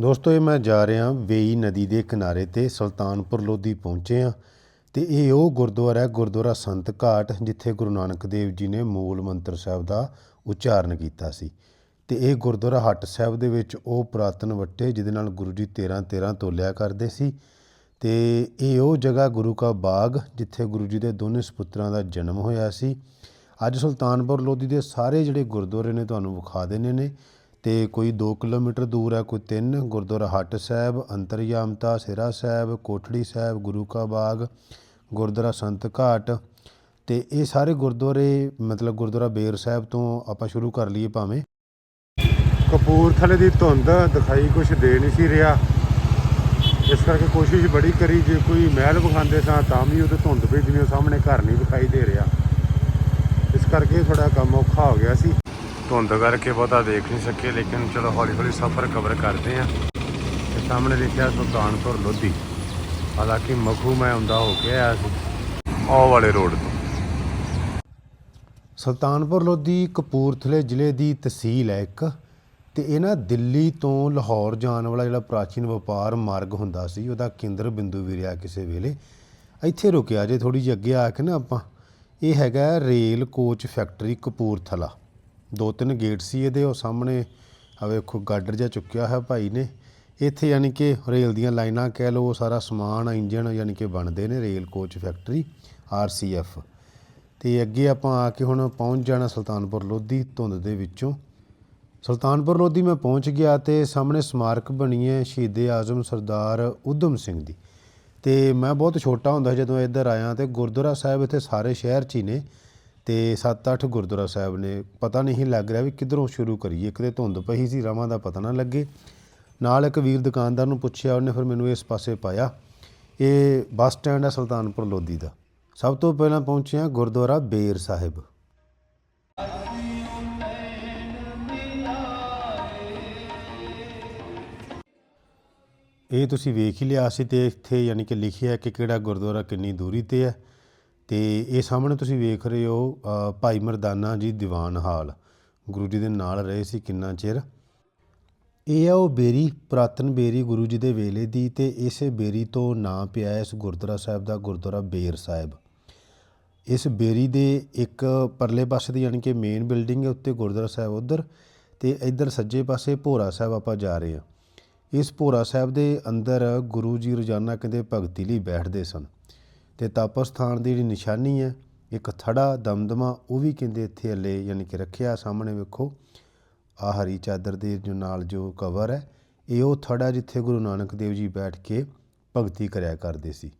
ਦੋਸਤੋ, ਇਹ ਮੈਂ ਜਾ ਰਿਹਾ ਵੇਈ ਨਦੀ ਦੇ ਕਿਨਾਰੇ ਤੇ ਸੁਲਤਾਨਪੁਰ ਲੋਧੀ ਪਹੁੰਚੇ ਆ ਤੇ ਇਹ ਉਹ ਗੁਰਦੁਆਰਾ ਹੈ, ਗੁਰਦੁਆਰਾ ਸੰਤ ਘਾਟ, ਜਿੱਥੇ ਗੁਰੂ ਨਾਨਕ ਦੇਵ ਜੀ ਨੇ ਮੂਲ ਮੰਤਰ ਸਾਹਿਬ ਦਾ ਉਚਾਰਨ ਕੀਤਾ ਸੀ। ਤੇ ਇਹ ਗੁਰਦੁਆਰਾ ਹੱਟ ਸਾਹਿਬ ਦੇ ਵਿੱਚ ਉਹ ਪੁਰਾਤਨ ਵੱਟੇ, ਜਿਹਦੇ ਨਾਲ ਗੁਰੂ ਜੀ 13 13 ਤੋਲਿਆ ਕਰਦੇ ਸੀ। ਤੇ ਇਹ ਉਹ ਜਗ੍ਹਾ ਗੁਰੂ ਕਾ ਬਾਗ, ਜਿੱਥੇ ਗੁਰੂ ਜੀ ਦੇ ਦੋਨੇ ਸਪੁੱਤਰਾਂ ਦਾ ਜਨਮ ਹੋਇਆ ਸੀ। ਅੱਜ ਸੁਲਤਾਨਪੁਰ ਲੋਧੀ ਦੇ ਸਾਰੇ ਜਿਹੜੇ ਗੁਰਦੁਆਰੇ ਨੇ, ਤੁਹਾਨੂੰ ਵਿਖਾ ਦੇਣੇ ਨੇ। ਤੇ ਕੋਈ 2 ਕਿਲੋਮੀਟਰ ਦੂਰ ਹੈ, ਕੋਈ 3 ਗੁਰਦੁਆਰਾ ਹੱਟ ਸਾਹਿਬ, ਅੰਤਰਯਾਮਤਾ, ਸਿਰਾ ਸਾਹਿਬ, ਕੋਠੜੀ ਸਾਹਿਬ, ਗੁਰੂ ਕਾ ਬਾਗ, ਗੁਰਦੁਆਰਾ ਸੰਤ ਘਾਟ ਤੇ ਇਹ ਸਾਰੇ ਗੁਰਦੁਆਰੇ, ਮਤਲਬ ਗੁਰਦੁਆਰਾ ਬੇਰ ਸਾਹਿਬ ਤੋਂ ਆਪਾਂ ਸ਼ੁਰੂ ਕਰ ਲਈਏ ਭਾਵੇਂ। ਕਪੂਰਥਲੇ ਦੀ ਧੁੰਦ ਦਿਖਾਈ ਕੁਝ ਦੇ ਨਹੀਂ ਸੀ ਰਿਹਾ। ਇਸ ਕਰਕੇ ਕੋਸ਼ਿਸ਼ ਬੜੀ ਕਰੀ, ਜੇ ਕੋਈ ਮਹਿਲ ਵਿਖਾਉਂਦੇ ਸਾਂ ਤਾਂ ਵੀ ਉਹਦੇ ਧੁੰਦ ਵਿੱਚ ਜਿਵੇਂ ਸਾਹਮਣੇ ਘਰ ਨਹੀਂ ਦਿਖਾਈ ਦੇ ਰਿਹਾ। ਇਸ ਕਰਕੇ ਥੋੜਾ ਕੰਮ ਔਖਾ ਹੋ ਗਿਆ ਸੀ। ਧੁੰਦ ਕਰਕੇ ਬਹੁਤਾ ਦੇਖ ਨਹੀਂ ਸਕੇ, ਲੇਕਿਨ ਚਲੋ ਹੌਲੀ ਹੌਲੀ ਸਫ਼ਰ ਕਵਰ ਕਰਦੇ ਆਂ ਤੇ ਸਾਹਮਣੇ ਲਿਖਿਆ ਸੁਲਤਾਨਪੁਰ ਲੋਧੀ। ਹਾਲਾਂਕਿ ਮਖੂ ਮੈਂ ਆਉਂਦਾ ਹੋ ਕੇ ਆਇਆ ਸੀ ਆਹ ਵਾਲੇ ਰੋਡ ਤੋਂ। ਸੁਲਤਾਨਪੁਰ ਲੋਧੀ ਕਪੂਰਥਲੇ ਜ਼ਿਲ੍ਹੇ ਦੀ ਤਹਿਸੀਲ ਹੈ ਇੱਕ, ਤੇ ਇਹ ਨਾ ਦਿੱਲੀ ਤੋਂ ਲਾਹੌਰ ਜਾਣ ਵਾਲਾ ਜਿਹੜਾ ਪ੍ਰਾਚੀਨ ਵਪਾਰ ਮਾਰਗ ਹੁੰਦਾ ਸੀ, ਉਹਦਾ ਕੇਂਦਰ ਬਿੰਦੂ ਵੀ ਰਿਹਾ ਕਿਸੇ ਵੇਲੇ। ਇੱਥੇ ਰੁਕਿਆ ਜੇ ਥੋੜੀ ਜਿਹੀ ਅੱਗੇ ਆ ਕੇ ਨਾ ਆਪਾਂ। ਇਹ ਹੈਗਾ ਰੇਲ ਕੋਚ ਫੈਕਟਰੀ ਕਪੂਰਥਲਾ। ਦੋ ਤਿੰਨ ਗੇਟ ਸੀ ਇਹਦੇ, ਉਹ ਸਾਹਮਣੇ ਆ ਵੇਖੋ ਗਾਡਰ ਜਿਹਾ ਚੁੱਕਿਆ ਹੋਇਆ ਭਾਈ ਨੇ। ਇੱਥੇ ਯਾਨੀ ਕਿ ਰੇਲ ਦੀਆਂ ਲਾਈਨਾਂ ਕਹਿ ਲਓ ਸਾਰਾ ਸਮਾਨ ਇੰਜਨ ਯਾਨੀ ਕਿ ਬਣਦੇ ਨੇ ਰੇਲ ਕੋਚ ਫੈਕਟਰੀ ਆਰਸੀਐਫ ਤੇ ਅੱਗੇ ਆਪਾਂ ਆ ਕੇ ਹੁਣ ਪਹੁੰਚ ਜਾਣਾ ਸੁਲਤਾਨਪੁਰ ਲੋਧੀ ਧੁੰਦ ਦੇ ਵਿੱਚੋਂ। ਸੁਲਤਾਨਪੁਰ ਲੋਧੀ ਮੈਂ ਪਹੁੰਚ ਗਿਆ ਤੇ ਸਾਹਮਣੇ ਸਮਾਰਕ ਬਣੀ ਹੈ ਸ਼ਹੀਦੇ ਆਜ਼ਮ ਸਰਦਾਰ ਉਧਮ ਸਿੰਘ ਦੀ। ਤੇ ਮੈਂ ਬਹੁਤ ਛੋਟਾ ਹੁੰਦਾ ਜਦੋਂ ਇੱਧਰ ਆਇਆ ਤੇ ਗੁਰਦੁਆਰਾ ਸਾਹਿਬ ਇੱਥੇ ਸਾਰੇ ਸ਼ਹਿਰ 'ਚ ਹੀ ਨੇ। ਤੇ 7-8 ਗੁਰਦੁਆਰਾ ਸਾਹਿਬ ਨੇ ਪਤਾ ਨਹੀਂ ਲੱਗ ਰਿਹਾ ਵੀ ਕਿੱਧਰੋਂ ਸ਼ੁਰੂ ਕਰੀਏ। ਕਿਤੇ ਧੁੰਦ ਪਈ ਸੀ, ਰਾਵਾਂ ਦਾ ਪਤਾ ਨਾ ਲੱਗੇ। ਨਾਲ ਇੱਕ ਵੀਰ ਦੁਕਾਨਦਾਰ ਨੂੰ ਪੁੱਛਿਆ, ਉਹਨੇ ਫਿਰ ਮੈਨੂੰ ਇਸ ਪਾਸੇ ਪਾਇਆ। ਇਹ ਬੱਸ ਸਟੈਂਡ ਹੈ ਸੁਲਤਾਨਪੁਰ ਲੋਧੀ ਦਾ। ਸਭ ਤੋਂ ਪਹਿਲਾਂ ਪਹੁੰਚੇ ਹਾਂ ਗੁਰਦੁਆਰਾ ਬੇਰ ਸਾਹਿਬ। ਇਹ ਤੁਸੀਂ ਵੇਖ ਹੀ ਲਿਆ ਸੀ ਤੇ ਇੱਥੇ ਯਾਨੀ ਕਿ ਲਿਖਿਆ ਕਿ ਕਿਹੜਾ ਗੁਰਦੁਆਰਾ ਕਿੰਨੀ ਦੂਰੀ ਤੇ ਹੈ। ਤੇ ਇਹ ਸਾਹਮਣੇ ਤੁਸੀਂ ਵੇਖ ਰਹੇ ਹੋ ਭਾਈ ਮਰਦਾਨਾ ਜੀ ਦੀਵਾਨ ਹਾਲ। ਗੁਰੂ ਜੀ ਦੇ ਨਾਲ ਰਹੇ ਸੀ ਕਿੰਨਾ ਚਿਰ? ਇਹ ਆ ਉਹ ਬੇਰੀ, ਪੁਰਾਤਨ ਬੇਰੀ ਗੁਰੂ ਜੀ ਦੇ ਵੇਲੇ ਦੀ ਤੇ ਇਸੇ ਬੇਰੀ ਤੋਂ ਨਾਂ ਪਿਆ ਇਸ ਗੁਰਦੁਆਰਾ ਸਾਹਿਬ ਦਾ ਗੁਰਦੁਆਰਾ ਬੇਰ ਸਾਹਿਬ। ਇਸ ਬੇਰੀ ਦੇ ਇੱਕ ਪਰਲੇ ਪਾਸੇ ਦੀ ਯਾਨੀ ਕਿ ਮੇਨ ਬਿਲਡਿੰਗ ਹੈ, ਉੱਤੇ ਗੁਰਦੁਆਰਾ ਸਾਹਿਬ ਉਧਰ ਤੇ ਇੱਧਰ ਸੱਜੇ ਪਾਸੇ ਭੋਰਾ ਸਾਹਿਬ ਆਪਾਂ ਜਾ ਰਹੇ ਹਾਂ। ਇਸ ਭੋਰਾ ਸਾਹਿਬ ਦੇ ਅੰਦਰ ਗੁਰੂ ਜੀ ਰੋਜ਼ਾਨਾ ਕਹਿੰਦੇ ਭਗਤੀ ਲਈ ਬੈਠਦੇ ਸਨ। ਤੇ ਤਪ ਸਥਾਨ ਦੀ ਜਿਹੜੀ ਨਿਸ਼ਾਨੀ ਹੈ, ਇੱਕ ਥੜਾ ਦਮਦਮਾ ਉਹ ਵੀ ਕਹਿੰਦੇ ਇੱਥੇ ਹਲੇ ਯਾਨੀ ਕਿ ਰੱਖਿਆ ਸਾਹਮਣੇ ਵੇਖੋ। ਆ ਹਰੀ ਚਾਦਰ ਦੇ ਜੋ ਨਾਲ ਜੋ ਕਵਰ ਹੈ, ਇਹ ਉਹ ਥੜਾ ਜਿੱਥੇ ਗੁਰੂ ਨਾਨਕ ਦੇਵ ਜੀ ਬੈਠ ਕੇ ਭਗਤੀ ਕਰਿਆ ਕਰਦੇ ਸੀ।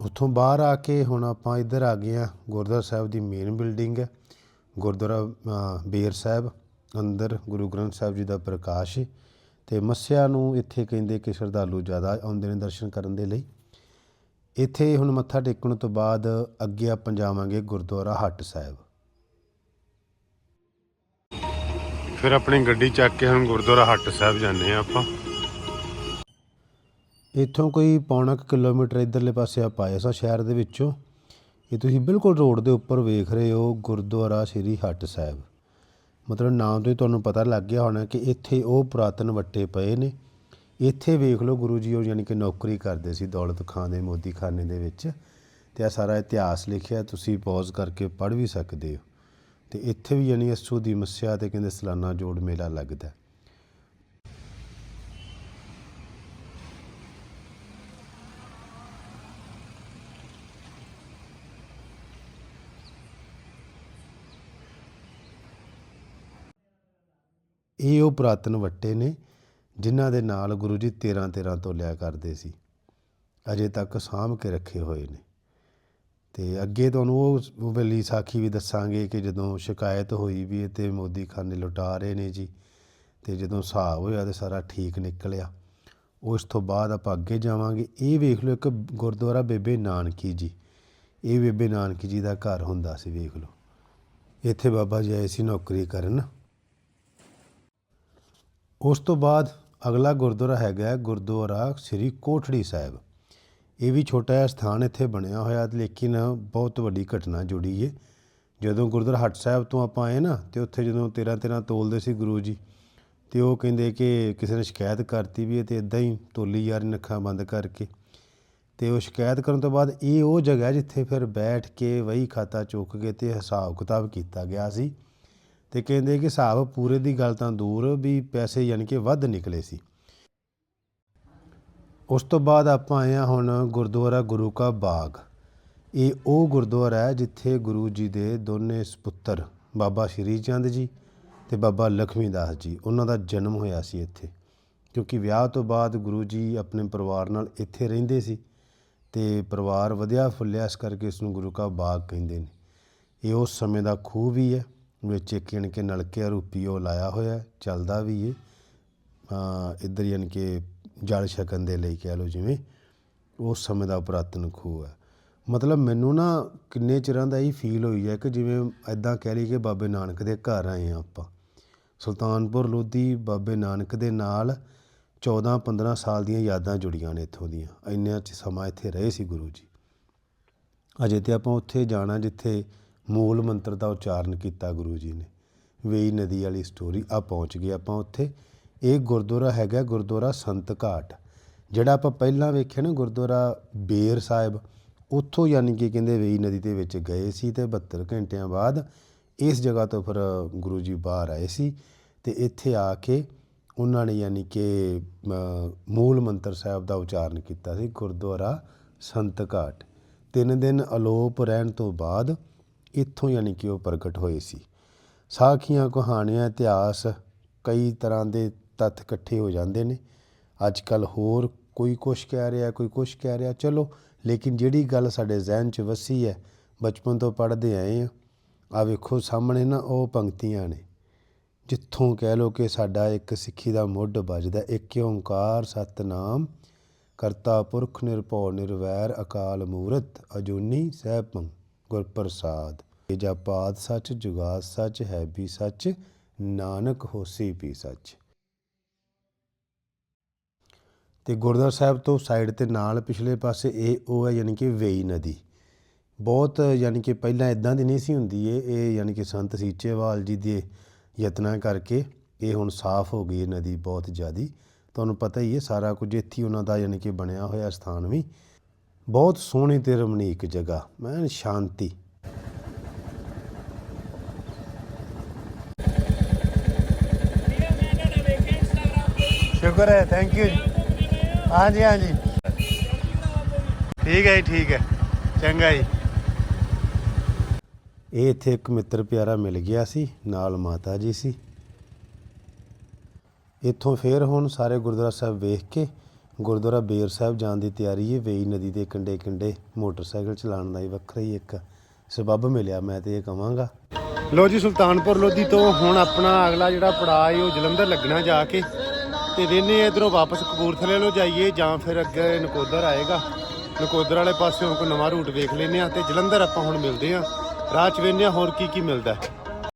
ਉੱਥੋਂ ਬਾਹਰ ਆ ਕੇ ਹੁਣ ਆਪਾਂ ਇੱਧਰ ਆ ਗਏ ਆ ਗੁਰਦੁਆਰਾ ਸਾਹਿਬ ਦੀ ਮੇਨ ਬਿਲਡਿੰਗ ਹੈ। ਗੁਰਦੁਆਰਾ ਬੇਰ ਸਾਹਿਬ। ਅੰਦਰ ਗੁਰੂ ਗ੍ਰੰਥ ਸਾਹਿਬ ਜੀ ਦਾ ਪ੍ਰਕਾਸ਼ ਤੇ ਮੱਸਿਆ ਨੂੰ ਇੱਥੇ ਕਹਿੰਦੇ ਕਿ ਸ਼ਰਧਾਲੂ ਜ਼ਿਆਦਾ ਆਉਂਦੇ ਨੇ ਦਰਸ਼ਨ ਕਰਨ ਦੇ ਲਈ। ਇੱਥੇ ਹੁਣ ਮੱਥਾ ਟੇਕਣ ਤੋਂ ਬਾਅਦ ਅੱਗੇ ਆਪਾਂ ਜਾਵਾਂਗੇ ਗੁਰਦੁਆਰਾ ਹੱਟ ਸਾਹਿਬ। ਫਿਰ ਆਪਣੀ ਗੱਡੀ ਚੱਕ ਕੇ ਹੁਣ ਗੁਰਦੁਆਰਾ ਹੱਟ ਸਾਹਿਬ ਜਾਂਦੇ ਆ ਆਪਾਂ। ਇੱਥੋਂ ਕੋਈ ਪੌਣਾ ਕਿਲੋਮੀਟਰ ਇਧਰਲੇ ਪਾਸੇ ਆਪਾਂ ਆਏ ਸਾਂ ਸ਼ਹਿਰ ਦੇ ਵਿੱਚੋਂ। ਇਹ ਤੁਸੀਂ ਬਿਲਕੁਲ ਰੋਡ ਦੇ ਉੱਪਰ ਵੇਖ ਰਹੇ ਹੋ ਗੁਰਦੁਆਰਾ ਸ੍ਰੀ ਹੱਟ ਸਾਹਿਬ। ਮਤਲਬ ਨਾਮ ਤੋਂ ਹੀ ਤੁਹਾਨੂੰ ਪਤਾ ਲੱਗ ਗਿਆ ਹੋਣਾ ਕਿ ਇੱਥੇ ਉਹ ਪੁਰਾਤਨ ਵੱਟੇ ਪਏ ਨੇ। ਇੱਥੇ ਵੇਖ ਲਓ ਗੁਰੂ ਜੀ ਉਹ ਯਾਨੀ ਕਿ ਨੌਕਰੀ ਕਰਦੇ ਸੀ ਦੌਲਤ ਖਾਨ ਦੇ ਮੋਦੀ ਖਾਨੇ ਦੇ ਵਿੱਚ। ਤੇ ਆ ਸਾਰਾ ਇਤਿਹਾਸ ਲਿਖਿਆ, ਤੁਸੀਂ ਪੌਜ਼ ਕਰਕੇ ਪੜ੍ਹ ਵੀ ਸਕਦੇ ਹੋ। ਤੇ ਇੱਥੇ ਵੀ ਯਾਨੀ ਅਸੂ ਦੀ ਮੱਸਿਆ ਤੇ ਕਹਿੰਦੇ ਸਲਾਨਾ ਜੋੜ ਮੇਲਾ ਲੱਗਦਾ। ਇਹ ਉਹ ਪੁਰਾਤਨ ਵੱਟੇ ਨੇ ਜਿਨ੍ਹਾਂ ਦੇ ਨਾਲ ਗੁਰੂ ਜੀ 13 13 ਤੋਲਿਆ ਕਰਦੇ ਸੀ। ਅਜੇ ਤੱਕ ਸਾਂਭ ਕੇ ਰੱਖੇ ਹੋਏ ਨੇ। ਤੇ ਅੱਗੇ ਤੁਹਾਨੂੰ ਉਹ ਉਹ ਵੇਲੀ ਸਾਖੀ ਵੀ ਦੱਸਾਂਗੇ ਕਿ ਜਦੋਂ ਸ਼ਿਕਾਇਤ ਹੋਈ ਵੀ ਇਹ ਤੇ ਮੋਦੀ ਖਾਨੇ ਲੁਟਾ ਰਹੇ ਨੇ ਜੀ ਤੇ ਜਦੋਂ ਹਿਸਾਬ ਹੋਇਆ ਤੇ ਸਾਰਾ ਠੀਕ ਨਿਕਲਿਆ, ਉਸ ਤੋਂ ਬਾਅਦ ਆਪਾਂ ਅੱਗੇ ਜਾਵਾਂਗੇ। ਇਹ ਵੇਖ ਲਓ ਇੱਕ ਗੁਰਦੁਆਰਾ ਬੇਬੇ ਨਾਨਕੀ ਜੀ। ਇਹ ਬੇਬੇ ਨਾਨਕੀ ਜੀ ਦਾ ਘਰ ਹੁੰਦਾ ਸੀ, ਵੇਖ ਲਓ। ਇੱਥੇ ਬਾਬਾ ਜੀ ਆਏ ਸੀ ਨੌਕਰੀ ਕਰਨ। ਉਸ ਤੋਂ ਬਾਅਦ ਅਗਲਾ ਗੁਰਦੁਆਰਾ ਹੈਗਾ ਗੁਰਦੁਆਰਾ ਸ੍ਰੀ ਕੋਠੜੀ ਸਾਹਿਬ। ਇਹ ਵੀ ਛੋਟਾ ਜਿਹਾ ਸਥਾਨ ਇੱਥੇ ਬਣਿਆ ਹੋਇਆ ਲੇਕਿਨ ਬਹੁਤ ਵੱਡੀ ਘਟਨਾ ਜੁੜੀ ਹੈ ਜਦੋਂ ਗੁਰਦੁਆਰਾ ਹੱਟ ਸਾਹਿਬ ਤੋਂ ਆਪਾਂ ਆਏ ਨਾ, ਤੇ ਉੱਥੇ ਜਦੋਂ 13 13 ਤੋਲਦੇ ਸੀ ਗੁਰੂ ਜੀ, ਤੇ ਉਹ ਕਹਿੰਦੇ ਕਿ ਕਿਸੇ ਨੇ ਸ਼ਿਕਾਇਤ ਕਰਤੀ ਵੀ ਇਹ ਤੇ ਇਦਾਂ ਹੀ ਤੋਲੀ ਯਾਰ ਨੱਖਾਂ ਬੰਦ ਕਰਕੇ। ਤੇ ਉਹ ਸ਼ਿਕਾਇਤ ਕਰਨ ਤੋਂ ਬਾਅਦ ਇਹ ਉਹ ਜਗ੍ਹਾ ਜਿੱਥੇ ਫਿਰ ਬੈਠ ਕੇ ਵਹੀ ਖਾਤਾ ਚੁੱਕ ਕੇ ਤੇ ਹਿਸਾਬ ਕਿਤਾਬ ਕੀਤਾ ਗਿਆ ਸੀ। ਤੇ ਕਹਿੰਦੇ ਕਿ ਹਿਸਾਬ ਪੂਰੇ ਦੀ ਗੱਲ ਤਾਂ ਦੂਰ ਵੀ ਪੈਸੇ ਯਾਨੀ ਕਿ ਵੱਧ ਨਿਕਲੇ ਸੀ। ਉਸ ਤੋਂ ਬਾਅਦ ਆਪਾਂ ਆਏ ਹਾਂ ਹੁਣ ਗੁਰਦੁਆਰਾ ਗੁਰੂ ਕਾ ਬਾਗ। ਇਹ ਉਹ ਗੁਰਦੁਆਰਾ ਹੈ ਜਿੱਥੇ ਗੁਰੂ ਜੀ ਦੇ ਦੋਨੇ ਸੁਪੁੱਤਰ ਬਾਬਾ ਸ਼੍ਰੀ ਚੰਦ ਜੀ ਤੇ ਬਾਬਾ ਲਖਮੀ ਦਾਸ ਜੀ, ਉਹਨਾਂ ਦਾ ਜਨਮ ਹੋਇਆ ਸੀ ਇੱਥੇ। ਕਿਉਂਕਿ ਵਿਆਹ ਤੋਂ ਬਾਅਦ ਗੁਰੂ ਜੀ ਆਪਣੇ ਪਰਿਵਾਰ ਨਾਲ ਇੱਥੇ ਰਹਿੰਦੇ ਸੀ ਤੇ ਪਰਿਵਾਰ ਵਧਿਆ ਫੁੱਲਿਆ, ਇਸ ਕਰਕੇ ਇਸ ਨੂੰ ਗੁਰੂ ਕਾ ਬਾਗ ਕਹਿੰਦੇ ਨੇ। ਇਹ ਉਸ ਸਮੇਂ ਦਾ ਖੂਹ ਵੀ ਹੈ। ਵਿੱਚ ਇੱਕ ਯਾਨੀ ਕਿ ਨਲਕੇ ਰੂਪੀ ਉਹ ਲਾਇਆ ਹੋਇਆ ਚੱਲਦਾ ਵੀ ਏ। ਇੱਧਰ ਯਾਨੀ ਕਿ ਜਲ ਛਕਣ ਦੇ ਲਈ ਕਹਿ ਲਓ ਜਿਵੇਂ ਉਸ ਸਮੇਂ ਦਾ ਪੁਰਾਤਨ ਖੂਹ ਹੈ। ਮਤਲਬ ਮੈਨੂੰ ਨਾ ਕਿੰਨੇ ਚਿਰਾਂ ਦਾ ਇਹ ਫੀਲ ਹੋਈ ਹੈ ਕਿ ਜਿਵੇਂ ਐਦਾਂ ਕਹਿ ਲਈ ਕਿ ਬਾਬੇ ਨਾਨਕ ਦੇ ਘਰ ਆਏ ਆ ਆਪਾਂ। ਸੁਲਤਾਨਪੁਰ ਲੋਧੀ ਬਾਬੇ ਨਾਨਕ ਦੇ ਨਾਲ 14 15 ਸਾਲ ਦੀਆਂ ਯਾਦਾਂ ਜੁੜੀਆਂ ਨੇ ਇੱਥੋਂ ਦੀਆਂ। ਇੰਨੇ ਚ ਸਮਾਂ ਇੱਥੇ ਰਹੇ ਸੀ ਗੁਰੂ ਜੀ। ਅਜੇ ਤੇ ਆਪਾਂ ਉੱਥੇ ਜਾਣਾ ਜਿੱਥੇ ਮੂਲ ਮੰਤਰ ਦਾ ਉਚਾਰਨ ਕੀਤਾ ਗੁਰੂ ਜੀ ਨੇ। ਵੇਈ ਨਦੀ ਵਾਲੀ ਸਟੋਰੀ ਆ ਪਹੁੰਚ ਗਏ ਆਪਾਂ ਉੱਥੇ। ਇਹ ਗੁਰਦੁਆਰਾ ਹੈਗਾ ਗੁਰਦੁਆਰਾ ਸੰਤ ਘਾਟ। ਜਿਹੜਾ ਆਪਾਂ ਪਹਿਲਾਂ ਵੇਖਿਆ ਨਾ ਗੁਰਦੁਆਰਾ ਬੇਰ ਸਾਹਿਬ, ਉੱਥੋਂ ਯਾਨੀ ਕਿ ਕਹਿੰਦੇ ਵੇਈ ਨਦੀ ਦੇ ਵਿੱਚ ਗਏ ਸੀ ਤੇ 72 ਘੰਟਿਆਂ ਬਾਅਦ ਇਸ ਜਗ੍ਹਾ ਤੋਂ ਫਿਰ ਗੁਰੂ ਜੀ ਬਾਹਰ ਆਏ ਸੀ ਤੇ ਇੱਥੇ ਆ ਕੇ ਉਹਨਾਂ ਨੇ ਯਾਨੀ ਕਿ ਮੂਲ ਮੰਤਰ ਸਾਹਿਬ ਦਾ ਉਚਾਰਨ ਕੀਤਾ ਸੀ ਗੁਰਦੁਆਰਾ ਸੰਤ ਘਾਟ। ਤਿੰਨ ਦਿਨ ਅਲੋਪ ਰਹਿਣ ਤੋਂ ਬਾਅਦ ਇੱਥੋਂ ਯਾਨੀ ਕਿ ਉਹ ਪ੍ਰਗਟ ਹੋਏ ਸੀ। ਸਾਖੀਆਂ, ਕਹਾਣੀਆਂ, ਇਤਿਹਾਸ ਕਈ ਤਰ੍ਹਾਂ ਦੇ ਤੱਥ ਇਕੱਠੇ ਹੋ ਜਾਂਦੇ ਨੇ। ਅੱਜ ਕੱਲ ਹੋਰ ਕੋਈ ਕੁਛ ਕਹਿ ਰਿਹਾ, ਕੋਈ ਕੁਛ ਕਹਿ ਰਿਹਾ। ਚਲੋ, ਲੇਕਿਨ ਜਿਹੜੀ ਗੱਲ ਸਾਡੇ ਜ਼ਿਹਨ 'ਚ ਵਸੀ ਹੈ, ਬਚਪਨ ਤੋਂ ਪੜ੍ਹਦੇ ਆਏ ਆ ਆ ਵੇਖੋ ਸਾਹਮਣੇ ਨਾ, ਉਹ ਪੰਕਤੀਆਂ ਨੇ। ਜਿੱਥੋਂ ਕਹਿ ਲੋ ਕਿ ਸਾਡਾ ਇੱਕ ਸਿੱਖੀ ਦਾ ਮੁੱਢ ਵੱਜਦਾ ਇੱਕ ਓੰਕਾਰ ਸਤਨਾਮ, ਕਰਤਾ ਪੁਰਖ ਨਿਰਭਉ ਨਿਰਵੈਰ ਅਕਾਲ ਮੂਰਤ, ਅਜੂਨੀ ਸੈਭੰ ਗੁਰ ਪ੍ਰਸਾਦ ਇਹ ਜਪਾਤ ਸੱਚ ਜੁਗਾਦ ਸੱਚ, ਹੈ ਵੀ ਸੱਚ, ਨਾਨਕ ਹੋਸੀ ਵੀ ਸੱਚ। ਤੇ ਗੁਰਦੁਆਰਾ ਸਾਹਿਬ ਤੋਂ ਸਾਈਡ ਤੇ ਨਾਲ ਪਿਛਲੇ ਪਾਸੇ ਇਹ ਉਹ ਹੈ ਯਾਨੀ ਕਿ ਵੇਈ ਨਦੀ। ਬਹੁਤ ਯਾਨੀ ਕਿ ਪਹਿਲਾਂ ਇਦਾਂ ਦੀ ਨਹੀਂ ਸੀ ਹੁੰਦੀ ਇਹ ਇਹ ਯਾਨੀ ਕਿ ਸੰਤ ਸੀਚੇਵਾਲ ਜੀ ਦੇ ਯਤਨਾਂ ਕਰਕੇ ਇਹ ਹੁਣ ਸਾਫ਼ ਹੋ ਗਈ ਹੈ ਨਦੀ ਬਹੁਤ ਜ਼ਿਆਦੀ। ਤੁਹਾਨੂੰ ਪਤਾ ਹੀ ਹੈ ਸਾਰਾ ਕੁਝ ਇੱਥੇ ਉਹਨਾਂ ਦਾ ਯਾਨੀ ਕਿ ਬਣਿਆ ਹੋਇਆ ਸਥਾਨ ਵੀ। ਬਹੁਤ ਸੋਹਣੀ ਤੇ ਰਮਣੀਕ ਜਗ੍ਹਾ। ਮੈਂ ਸ਼ਾਂਤੀ। ਸ਼ੁਕਰ ਹੈ ਥੈਂਕ ਯੂ ਜੀ ਹਾਂਜੀ ਹਾਂਜੀ। ਠੀਕ ਹੈ ਜੀ, ਠੀਕ ਹੈ। ਚੰਗਾ ਜੀ। ਇਹ ਇੱਥੇ ਇੱਕ ਮਿੱਤਰ ਪਿਆਰਾ ਮਿਲ ਗਿਆ ਸੀ, ਨਾਲ ਮਾਤਾ ਜੀ ਸੀ। ਇੱਥੋਂ ਫੇਰ ਹੁਣ ਸਾਰੇ ਗੁਰਦੁਆਰਾ ਸਾਹਿਬ ਵੇਖ ਕੇ ਗੁਰਦੁਆਰਾ ਬੇਰ ਸਾਹਿਬ ਜਾਣ ਦੀ ਤਿਆਰੀ ਹੈ ਵੇਈ ਨਦੀ ਦੇ ਕੰਢੇ ਕੰਢੇ ਮੋਟਰਸਾਈਕਲ ਚਲਾਉਣ ਦਾ ਹੀ ਵੱਖਰਾ ਹੀ ਇੱਕ ਸਬੱਬ ਮਿਲਿਆ, ਮੈਂ ਤੇ ਇਹ ਕਵਾਂਗਾ। ਲੋ ਜੀ, ਸੁਲਤਾਨਪੁਰ ਲੋਧੀ ਤੋਂ ਹੁਣ ਆਪਣਾ ਅਗਲਾ ਜਿਹੜਾ ਪੜਾਅ ਹੈ ਉਹ ਜਲੰਧਰ ਲੱਗਣਾ ਜਾ ਕੇ ਤੇ ਵੇਨੇ ਇਧਰੋਂ ਵਾਪਸ ਕਪੂਰਥਲੇ ਲੋ ਜਾਈਏ ਜਾਂ ਫਿਰ ਅੱਗੇ ਨਕੋਦਰ ਆਏਗਾ। ਨਕੋਦਰ ਵਾਲੇ ਪਾਸਿਓਂ ਕੋਈ ਨਵਾਂ ਰੂਟ ਵੇਖ ਲੈਨੇ ਆ ਤੇ ਜਲੰਧਰ ਆਪਾਂ ਹੁਣ ਮਿਲਦੇ ਆ ਰਾਹ ਚ ਵੇਨੇ ਆ ਹੋਰ ਕੀ ਕੀ ਮਿਲਦਾ